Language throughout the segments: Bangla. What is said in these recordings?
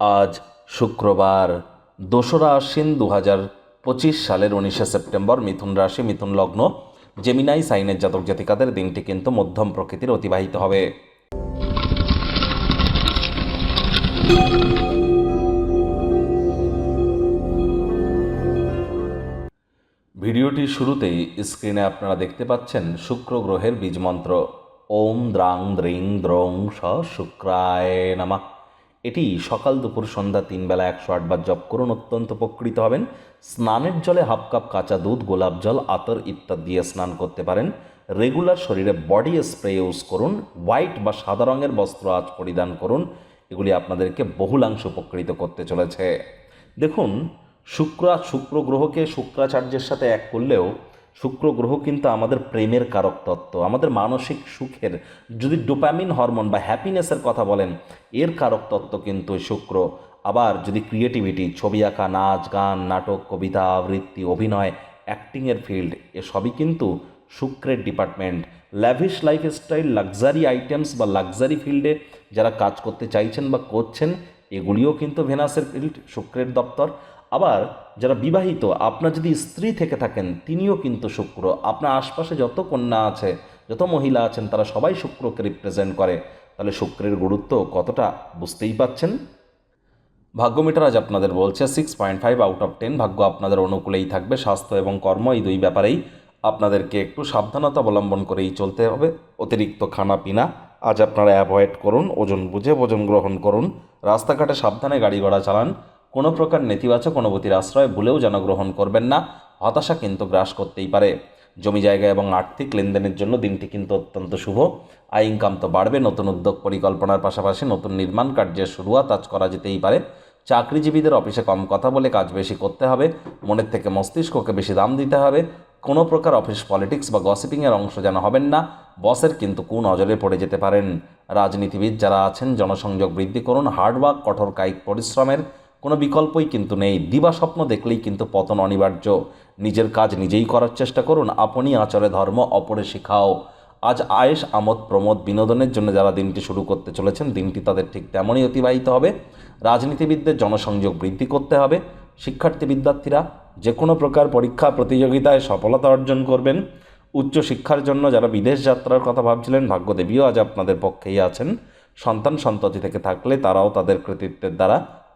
আজ শুক্রবার দোসরা আশ্বিন দু হাজার পঁচিশ সালের উনিশে সেপ্টেম্বর মিথুন রাশি, মিথুন লগ্ন জেমিনাই সাইনের জাতক জাতিকাদের দিনটি কিন্তু মধ্যম প্রকৃতির অতিবাহিত হবে। ভিডিওটির শুরুতেই স্ক্রিনে আপনারা দেখতে পাচ্ছেন শুক্র গ্রহের বীজ মন্ত্র। ওম দ্রাং দ্রিং দ্রং স শুক্রায় নামা। এটি সকাল দুপুর সন্ধ্যা তিন বেলা একশো আটবার জপ করুন, অত্যন্ত উপকৃত হবেন। স্নানের জলে হাফ কাপ কাঁচা দুধ, গোলাপ জল, আতর ইত্যাদি দিয়ে স্নান করতে পারেন। রেগুলার শরীরে বডি স্প্রে ইউজ করুন, হোয়াইট বা সাদা রঙের বস্ত্র আজ পরিধান করুন। এগুলি আপনাদেরকে বহুলাংশ উপকৃত করতে চলেছে। দেখুন, শুক্র শুক্র গ্রহকে শুক্রাচার্যের সাথে এক করলেও শুক্র গ্রহ কিন্তু আমাদের প্রেমের কারক তত্ত্ব, আমাদের মানসিক সুখের, যদি ডোপামিন হরমোন বা হ্যাপিনেসের কথা বলেন, এর কারক তত্ত্ব কিন্তু শুক্র। আবার যদি ক্রিয়েটিভিটি, ছবি আঁকা, নাচ, গান, নাটক, কবিতা, আবৃত্তি, অভিনয় অ্যাক্টিংয়ের ফিল্ড, এসবই কিন্তু শুক্রের department. Lavish lifestyle luxury items বা লাক্সারি ফিল্ডে যারা কাজ করতে চাইছেন বা করছেন, এগুলিও কিন্তু ভেনাসের ফিল্ড, শুক্রের দপ্তর। আবার যারা বিবাহিত, আপনার যদি স্ত্রী থেকে থাকেন, তিনিও কিন্তু শুক্র। আপনার আশপাশে যত কন্যা আছে, যত মহিলা আছেন, তারা সবাই শুক্রকে রিপ্রেজেন্ট করে। তাহলে শুক্রের গুরুত্ব কতটা, বুঝতেই পাচ্ছেন? ভাগ্যমিটার আজ আপনাদের বলছে six point five out of ten ভাগ্য আপনাদের অনুকূলেই থাকবে, স্বাস্থ্য এবং কর্ম এই দুই ব্যাপারেই আপনাদেরকে একটু সাবধানতা অবলম্বন করেই চলতে হবে। অতিরিক্ত খানা পিনা আজ আপনারা অ্যাভয়েড করুন, ওজন বুঝে ওজন গ্রহণ করুন। রাস্তাঘাটে সাবধানে গাড়ি ঘোড়া চালান। কোনো প্রকার নেতিবাচক অনুভূতির আশ্রয় ভুলেও যেন গ্রহণ করবেন না, হতাশা কিন্তু গ্রাস করতেই পারে। জমি জায়গা এবং আর্থিক লেনদেনের জন্য দিনটি কিন্তু অত্যন্ত শুভ। আয় ইনকাম তো বাড়বে, নতুন উদ্যোগ পরিকল্পনার পাশাপাশি নতুন নির্মাণ কার্যের শুরুয়াত আজ করা যেতেই পারে। চাকরিজীবীদের অফিসে কম কথা বলে কাজ বেশি করতে হবে, মনের থেকে মস্তিষ্ককে বেশি দাম দিতে হবে। কোনো প্রকার অফিস পলিটিক্স বা গসিপিংয়ের অংশ যেন হবেন না, বসের কিন্তু কু নজরে পড়ে যেতে পারেন। রাজনীতিবিদ যারা আছেন, জনসংযোগ বৃদ্ধি করুন হার্ডওয়ার্ক কঠোর কায়িক পরিশ্রমের কোনো বিকল্পই কিন্তু নেই। দিবা স্বপ্ন দেখলেই কিন্তু পতন অনিবার্য। নিজের কাজ নিজেই করার চেষ্টা করুন, আপনি আচরে ধর্ম, অপরে শিখাও। আজ আয়েস আমোদ, প্রমোদ বিনোদনের জন্য যারা দিনটি শুরু করতে চলেছেন, দিনটি তাদের ঠিক তেমনই অতিবাহিত হবে। রাজনীতিবিদদের জনসংযোগ বৃদ্ধি করতে হবে। শিক্ষার্থী বিদ্যার্থীরা যে কোনো প্রকার পরীক্ষা, প্রতিযোগিতায় সফলতা অর্জন করবেন। উচ্চ শিক্ষার জন্য যারা বিদেশ যাত্রার কথা ভাবছিলেন, ভাগ্যদেবীও আজ আপনাদের পক্ষেই আছেন। সন্তান সন্ততি থেকে থাকলে তারাও তাদের কৃতিত্বের দ্বারা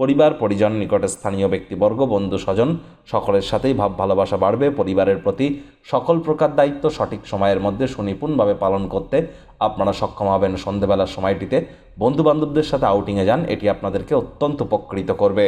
পরিবার, পরিজন, নিকটে স্থানীয় ব্যক্তিবর্গ, বন্ধু, স্বজন, সকলের সাথেই ভাব ভালোবাসা বাড়বে। পরিবারের প্রতি সকল প্রকার দায়িত্ব সঠিক সময়ের মধ্যে সুনিপুণভাবে পালন করতে আপনারা সক্ষম হবেন। সন্ধেবেলার সময়টিতে বন্ধুবান্ধবদের সাথে আউটিংয়ে যান, এটি আপনাদেরকে অত্যন্ত উপকৃত করবে।